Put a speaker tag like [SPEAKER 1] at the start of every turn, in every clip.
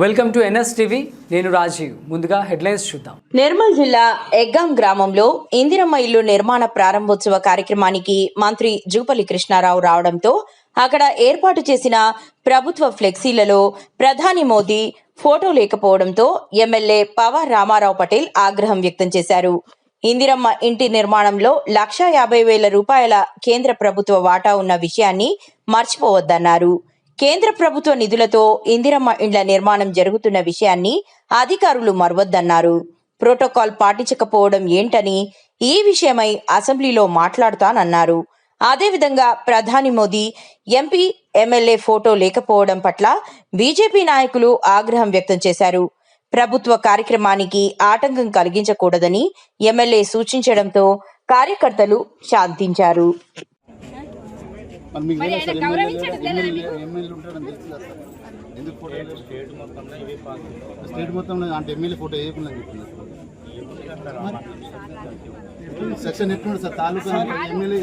[SPEAKER 1] Welcome to NS TV. నేను రాజీవ్. ముందుగా headlines చూద్దాం.
[SPEAKER 2] నిర్మల్ జిల్లా ఎగ్గాం గ్రామంలో ఇందిరమ్మ ఇల్లు నిర్మాణ ప్రారంభోత్సవ కార్యక్రమానికి మంత్రి జూపల్లి కృష్ణారావు రావడంతో అక్కడ ఏర్పాటు చేసిన ప్రభుత్వ ఫ్లెక్సీలలో ప్రధాని మోదీ ఫోటో లేకపోవడంతో ఎమ్మెల్యే పవర్ రామారావు పటేల్ ఆగ్రహం వ్యక్తం చేశారు. ఇందిరమ్మ ఇంటి నిర్మాణంలో లక్షా యాభై వేల రూపాయల కేంద్ర ప్రభుత్వ వాటా ఉన్న విషయాన్ని మర్చిపోవద్దన్నారు. కేంద్ర ప్రభుత్వ నిధులతో ఇందిరమ్మ ఇండ్ల నిర్మాణం జరుగుతున్న విషయాన్ని అధికారులు మరవద్దన్నారు. ప్రోటోకాల్ పాటించకపోవడం ఏంటని ఈ విషయమై అసెంబ్లీలో మాట్లాడుతానన్నారు. అదేవిధంగా ప్రధాని మోదీ ఎంపీ ఎమ్మెల్యే ఫోటో లేకపోవడం పట్ల బీజేపీ నాయకులు ఆగ్రహం వ్యక్తం చేశారు. ప్రభుత్వ కార్యక్రమానికి ఆటంకం కలిగించకూడదని ఎమ్మెల్యే సూచించడంతో కార్యకర్తలు శాంతించారు.
[SPEAKER 3] మరి మీకు ఎమ్మెల్యే ఉంటాడని తెలుసు కదా సార్. ఎందుకు ఫోటో? స్టేట్ మొత్తంలో అంటే ఎమ్మెల్యే ఫోటో వేయకుండా చెప్తున్నారు సెక్షన్ ఎట్లుంది సార్? తాలూకా ఎమ్మెల్యే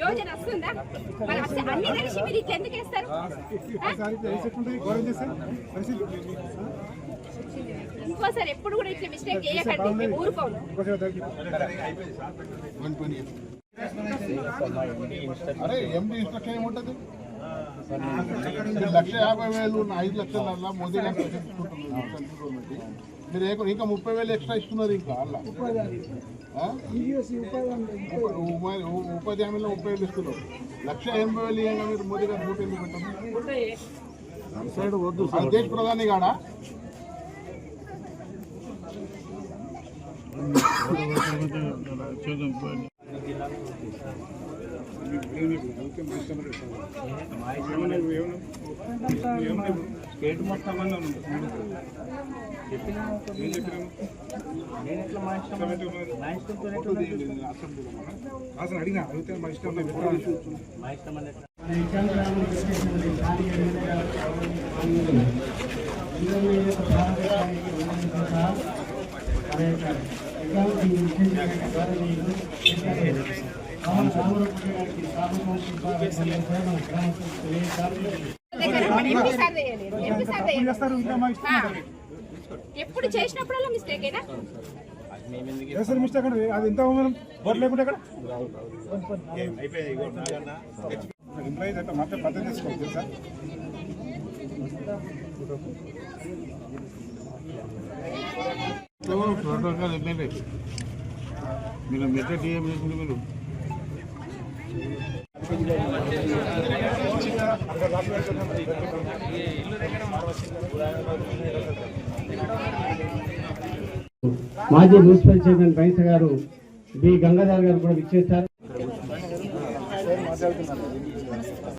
[SPEAKER 4] యోజన వస్తుందా? మరి అన్ని తెలిసి మీరు ఇట్లా ఎందుకు వేస్తారు? ఇంకోసారి ఎప్పుడు కూడా ఇట్లా మిస్టేక్ చేయకండి మేము
[SPEAKER 3] అరే ఎండి ఇన్స్ట్రక్షన్ ఏముంటుంది మీరు లక్ష యాభై వేలు ఐదు లక్షల మోదీ గారు. మీరు ఇంకా ముప్పై వేలు ఎక్స్ట్రా ఇస్తున్నారు ఇంకా అలా ఉపాధి హామీలో ముప్పై వేలు ఇస్తున్నారు లక్ష ఎనభై వేలు ఇవ్వగా మీరు మోదీ గారు ఎందుకు పెట్టారు దేశ ప్రధాని కాడా
[SPEAKER 5] అసలు అడిగినా అడిగితే మా ఇష్టం మా ఇష్టం
[SPEAKER 4] అనేది ఎప్పుడు చేసినప్పుడల్లా మిస్టేక్ అయినా
[SPEAKER 5] మిస్టేక్ అండి? అది ఎంత మనం బోట్ లేకుంటే ఇక్కడ ఎంప్లాయీస్ అంటే మాత్రం పద్ధతి తీసుకోవాలి సార్
[SPEAKER 3] ప్రోటోకాల్ ఎమ్మెల్యే మీరు మెట్ట టీఎం చేసింది మీరు
[SPEAKER 6] మాజీ మున్సిపల్ చైర్మన్ బైస గారు బి గంగాధర్ గారు కూడా విచ్చేస్తారు